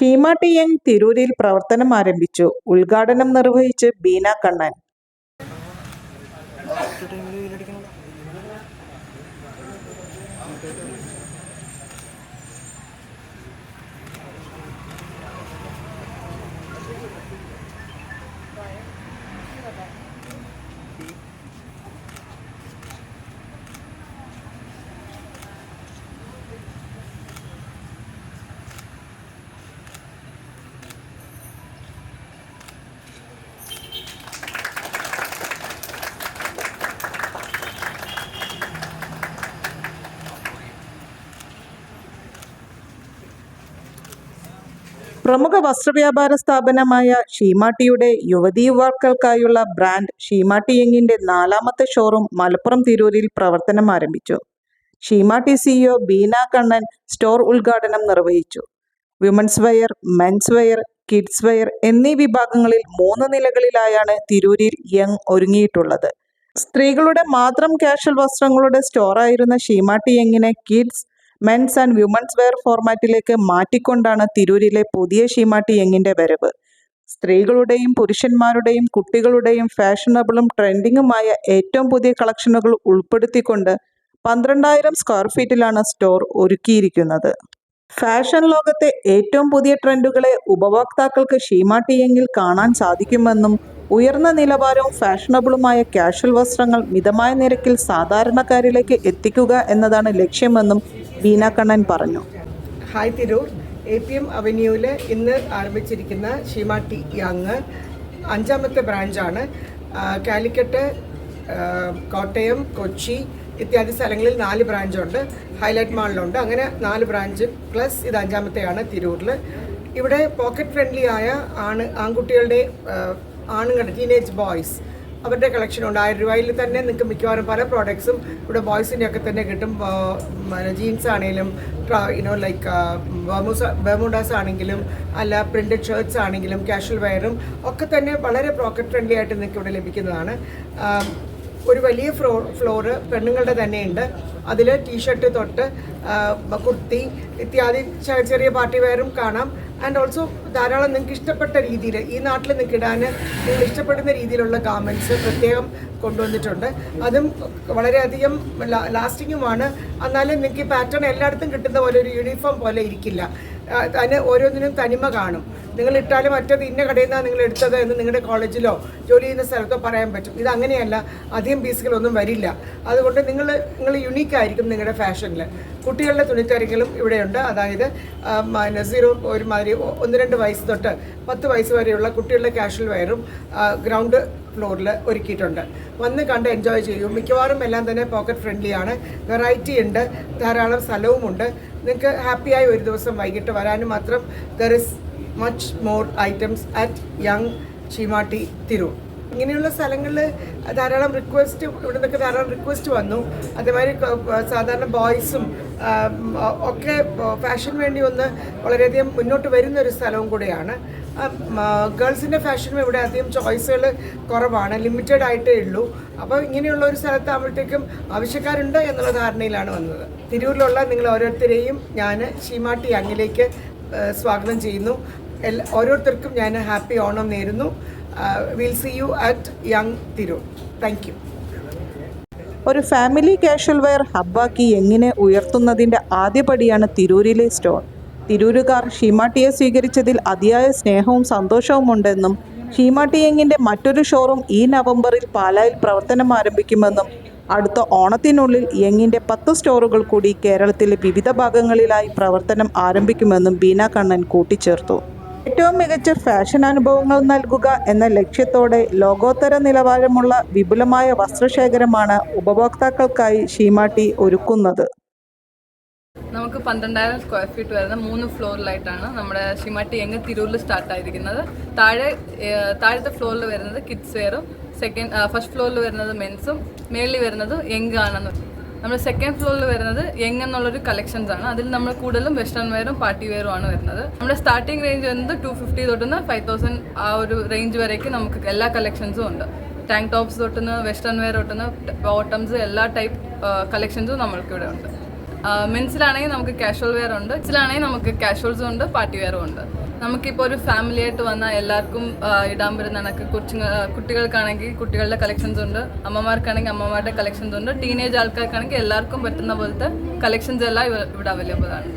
Sheema T young തിരൂരിൽ പ്രവർത്തനം ആരംഭിച്ചു. ഉദ്ഘാടനം നിർവഹിച്ച് ബീന കണ്ണൻ. പ്രമുഖ വസ്ത്രവ്യാപാര സ്ഥാപനമായ ഷീമാട്ടിയുടെ യുവതി യുവാക്കൾക്കായുള്ള ബ്രാൻഡ് ഷീമാട്ടി യങ്ങിന്റെ നാലാമത്തെ ഷോറൂം മലപ്പുറം തിരൂരിൽ പ്രവർത്തനം ആരംഭിച്ചു. ഷീമാട്ടി സിഇഒ ബീന കണ്ണൻ സ്റ്റോർ ഉദ്ഘാടനം നിർവഹിച്ചു. Women's wear men's wear kids wear എന്നീ വിഭാഗങ്ങളിൽ മൂന്ന് നിലകളിലായാണ് തിരൂരിൽ യങ് ഒരുങ്ങിയിട്ടുള്ളത്. സ്ത്രീകളുടെ മാത്രം കാഷ്വൽ വസ്ത്രങ്ങളുടെ സ്റ്റോറായിരുന്ന Seematti യങ്ങിനെ kids men's and women's wear ഫോർമാറ്റിലേക്ക് മാറ്റിക്കൊണ്ടാണ് തിരൂരിലെ പുതിയ ഷീമാട്ടി യങ്ങിന്റെ വരവ്. സ്ത്രീകളുടെയും പുരുഷന്മാരുടെയും കുട്ടികളുടെയും ഫാഷനബിളും ട്രെൻഡിങ്ങുമായ ഏറ്റവും പുതിയ കളക്ഷനുകൾ ഉൾപ്പെടുത്തിക്കൊണ്ട് പന്ത്രണ്ടായിരം സ്ക്വയർ ഫീറ്റിലാണ് സ്റ്റോർ ഒരുക്കിയിരിക്കുന്നത്. ഫാഷൻ ലോകത്തെ ഏറ്റവും പുതിയ ട്രെൻഡുകളെ ഉപഭോക്താക്കൾക്ക് ഷീമാട്ടിയെങ്കിൽ കാണാൻ സാധിക്കുമെന്നും ഉയർന്ന നിലവാരവും ഫാഷനബിളുമായ കാഷ്വൽ വസ്ത്രങ്ങൾ മിതമായ നിരക്കിൽ സാധാരണക്കാരിലേക്ക് എത്തിക്കുക എന്നതാണ് ലക്ഷ്യമെന്നും ബീന കണ്ണൻ പറഞ്ഞു. Hi Tirur A P M അവന്യൂവിൽ ഇന്ന് ആരംഭിച്ചിരിക്കുന്ന ഷീമ ടി യങ് അഞ്ചാമത്തെ ബ്രാഞ്ചാണ്. കാലിക്കറ്റ് കോട്ടയം കൊച്ചി ഇത്യാദി സ്ഥലങ്ങളിൽ നാല് ബ്രാഞ്ചുണ്ട്. ഹൈലൈറ്റ് മാളിലുണ്ട്. അങ്ങനെ നാല് ബ്രാഞ്ച് പ്ലസ് ഇത് അഞ്ചാമത്തെയാണ് തിരൂരിൽ ഇവിടെ പോക്കറ്റ് ഫ്രണ്ട്ലി ആയ ആണ് ആൺകുട്ടികളുടെ ആണുങ്ങളുടെ ടീനേജ് ബോയ്സ് അവരുടെ കളക്ഷൻ ഉണ്ട്. ആയിരം രൂപയിൽ തന്നെ നിങ്ങൾക്ക് മിക്കവാറും പല പ്രോഡക്ട്സും ഇവിടെ ബോയ്സിന്റെ ഒക്കെ തന്നെ കിട്ടും. ജീൻസ് ആണെങ്കിലും യുനോ ലൈക്ക് ബെർമുഡാസ് ആണെങ്കിലും അല്ല പ്രിന്റഡ് ഷർട്ട്സ് ആണെങ്കിലും കാഷ്വൽ വെയറും ഒക്കെ തന്നെ വളരെ പോക്കറ്റ് ഫ്രണ്ട്ലി ആയിട്ട് നിങ്ങൾക്ക് ഇവിടെ ലഭിക്കുന്നതാണ്. ഒരു വലിയ ഫ്ലോ ഫ്ലോറ് പെണ്ണുങ്ങളുടെ തന്നെയുണ്ട് അതിൽ ടീഷർട്ട് തൊട്ട് കുർത്തി ഇത്യാദി ചെറിയ പാർട്ടി വെയറും കാണാം. ആൻഡ് ഓൾസോ ധാരാളം നിങ്ങൾക്ക് ഇഷ്ടപ്പെട്ട രീതിയിൽ ഈ നാട്ടിൽ നിങ്ങൾക്ക് ഇടാൻ നിങ്ങൾ ഇഷ്ടപ്പെടുന്ന രീതിയിലുള്ള ഗാർമെന്റ്സ് പ്രത്യേകം കൊണ്ടുവന്നിട്ടുണ്ട്. അതും വളരെയധികം ലാസ്റ്റിങ്ങുമാണ് എന്നാലും നിങ്ങൾക്ക് ഈ പാറ്റേൺ എല്ലായിടത്തും കിട്ടുന്ന പോലെ ഒരു യൂണിഫോം പോലെ ഇരിക്കില്ല. അതിന് ഓരോന്നിനും തനിമ കാണും. നിങ്ങൾ ഇട്ടാലും മറ്റേത് ഇന്ന കടയിൽ നിന്നാണ് നിങ്ങൾ എടുത്തത് എന്ന് നിങ്ങളുടെ കോളേജിലോ ജോലി ചെയ്യുന്ന സ്ഥലത്തോ പറയാൻ പറ്റും. ഇത് അങ്ങനെയല്ല അധികം പീസുകളൊന്നും വരില്ല. അതുകൊണ്ട് നിങ്ങൾ നിങ്ങൾ യുണീക്ക് ആയിരിക്കും നിങ്ങളുടെ ഫാഷനിൽ കുട്ടികളുടെ തുണിത്തരങ്ങളും ഇവിടെയുണ്ട്. അതായത് പിന്നെ സീറോ ഒരുമാതിരി ഒന്ന് രണ്ട് വയസ്സ് തൊട്ട് പത്ത് വയസ്സ് വരെയുള്ള കുട്ടികളുടെ കാഷ്വൽ വെയറും ഗ്രൗണ്ട് ഫ്ലോറിൽ ഒരുക്കിയിട്ടുണ്ട്. വന്ന് കണ്ട് എൻജോയ് ചെയ്യും. മിക്കവാറും എല്ലാം തന്നെ പോക്കറ്റ് ഫ്രണ്ട്ലി ആണ്. വെറൈറ്റി ഉണ്ട്. ധാരാളം സ്ഥലവുമുണ്ട്. നിങ്ങൾക്ക് ഹാപ്പിയായി ഒരു ദിവസം വൈകിട്ട് വരാനും മാത്രം there is much more items at young Seematti Tirur ഇങ്ങനെയുള്ള സ്ഥലങ്ങളിൽ ധാരാളം റിക്വസ്റ്റ് ഇവിടെ നിന്നൊക്കെ ധാരാളം റിക്വസ്റ്റ് വന്നു. അതേമാതിരി സാധാരണ ബോയ്സും ഒക്കെ ഫാഷൻ വേണ്ടി ഒന്ന് വളരെയധികം മുന്നോട്ട് വരുന്ന ഒരു സ്ഥലവും കൂടെയാണ്. ഗേൾസിന്റെ ഫാഷനും ഇവിടെ അധികം ചോയ്സുകൾ കുറവാണ് ലിമിറ്റഡ് ആയിട്ടേ ഉള്ളൂ. അപ്പോൾ ഇങ്ങനെയുള്ള ഒരു സ്ഥലത്താകുമ്പോഴത്തേക്കും ആവശ്യക്കാരുണ്ട് എന്നുള്ള ധാരണയിലാണ് വന്നത്. തിരൂരിലുള്ള നിങ്ങൾ ഓരോരുത്തരെയും ഞാൻ ഷീമാട്ടി അങ്ങിലേക്ക് സ്വാഗതം ചെയ്യുന്നു. എല്ലാ ഓരോരുത്തർക്കും ഞാൻ ഹാപ്പി ഓണം നേരുന്നു. Will see you at young Tirur thank you ഒരു ഫാമിലി കാഷ്വൽ വെയർ ഹബ്ബാക്കി എങ്ങനെ ഉയർത്തുന്നതിന്റെ ആദ്യപടിയാണ് തിരൂരിലെ സ്റ്റോർ തിരൂരുകാർ ഷീമാട്ടിയെ സ്വീകരിച്ചതിൽ അതിയായ സ്നേഹവും സന്തോഷവും ഉണ്ടെന്നും യങ്ങിന്റെ മറ്റൊരു ഷോറൂം ഈ നവംബറിൽ പാലായിൽ പ്രവർത്തനം ആരംഭിക്കുമെന്നും അടുത്ത ഓണത്തിനുള്ളിൽ യങ്ങിന്റെ പത്ത് സ്റ്റോറുകൾ കൂടി കേരളത്തിലെ വിവിധ ഭാഗങ്ങളിലായി പ്രവർത്തനം ആരംഭിക്കുമെന്നും ബീന കണ്ണൻ കൂട്ടിച്ചേർത്തു. ഏറ്റവും മികച്ച ഫാഷൻ അനുഭവങ്ങൾ നൽകുക എന്ന ലക്ഷ്യത്തോടെ ലോകോത്തര നിലവാരമുള്ള വിപുലമായ വസ്ത്രശേഖരമാണ് ഉപഭോക്താക്കൾക്കായി ഷീമാട്ടി ഒരുക്കുന്നത്. നമുക്ക് പന്ത്രണ്ടായിരം സ്ക്വയർ ഫീറ്റ് വരുന്ന മൂന്ന് ഫ്ലോറിലായിട്ടാണ് നമ്മുടെ ഷിമാട്ടി എങ്ങ് തിരൂരിൽ സ്റ്റാർട്ട് ആയിരിക്കുന്നത്. താഴെ താഴത്തെ ഫ്ലോറിൽ വരുന്നത് കിഡ്സ് വെയറും സെക്കൻഡ് ഫസ്റ്റ് ഫ്ലോറിൽ വരുന്നത് മെൻസും മേളിൽ വരുന്നത് യങ് ആണെന്ന് നമ്മൾ സെക്കൻഡ് ഫ്ലോറിൽ വരുന്നത് യങ് എന്നുള്ളൊരു കളക്ഷൻസ് ആണ്. അതിൽ നമ്മൾ കൂടുതലും വെസ്റ്റേൺ വെയറും പാർട്ടി വെയറും ആണ് വരുന്നത്. നമ്മുടെ സ്റ്റാർട്ടിംഗ് റേഞ്ച് വരുന്നത് ടു ഫിഫ്റ്റി തൊട്ടുന്ന ഫൈവ് തൗസൻഡ് ആ ഒരു റേഞ്ച് വരേക്ക് നമുക്ക് എല്ലാ കളക്ഷൻസും ഉണ്ട്. ടാങ്ക് ടോപ്സ് തൊട്ടുന്ന വെസ്റ്റേൺ വെയർ തൊട്ടുന്ന ബോട്ടംസ് എല്ലാ ടൈപ്പ് കളക്ഷൻസും നമ്മൾക്ക് ഇവിടെ ഉണ്ട്. മെൻസിലാണെങ്കിൽ നമുക്ക് കാഷ്വൽ വെയർ ഉണ്ട്. മെൻസിലാണെങ്കിൽ നമുക്ക് കാഷ്വൽസും ഉണ്ട് പാർട്ടി വെയറും ഉണ്ട്. നമുക്കിപ്പോൾ ഒരു ഫാമിലി ആയിട്ട് വന്നാൽ എല്ലാവർക്കും ഇടാൻ പറ്റുന്ന കണക്ക് കൊച്ചുങ്ങ കുട്ടികൾക്കാണെങ്കിൽ കുട്ടികളുടെ കളക്ഷൻസ് ഉണ്ട് അമ്മമാർക്കാണെങ്കിൽ അമ്മമാരുടെ കളക്ഷൻസ് ഉണ്ട് ടീനേജ് ആൾക്കാർക്കാണെങ്കിൽ എല്ലാവർക്കും പറ്റുന്ന പോലത്തെ കളക്ഷൻസ് എല്ലാം ഇവിടെ അവൈലബിൾ ആണ്.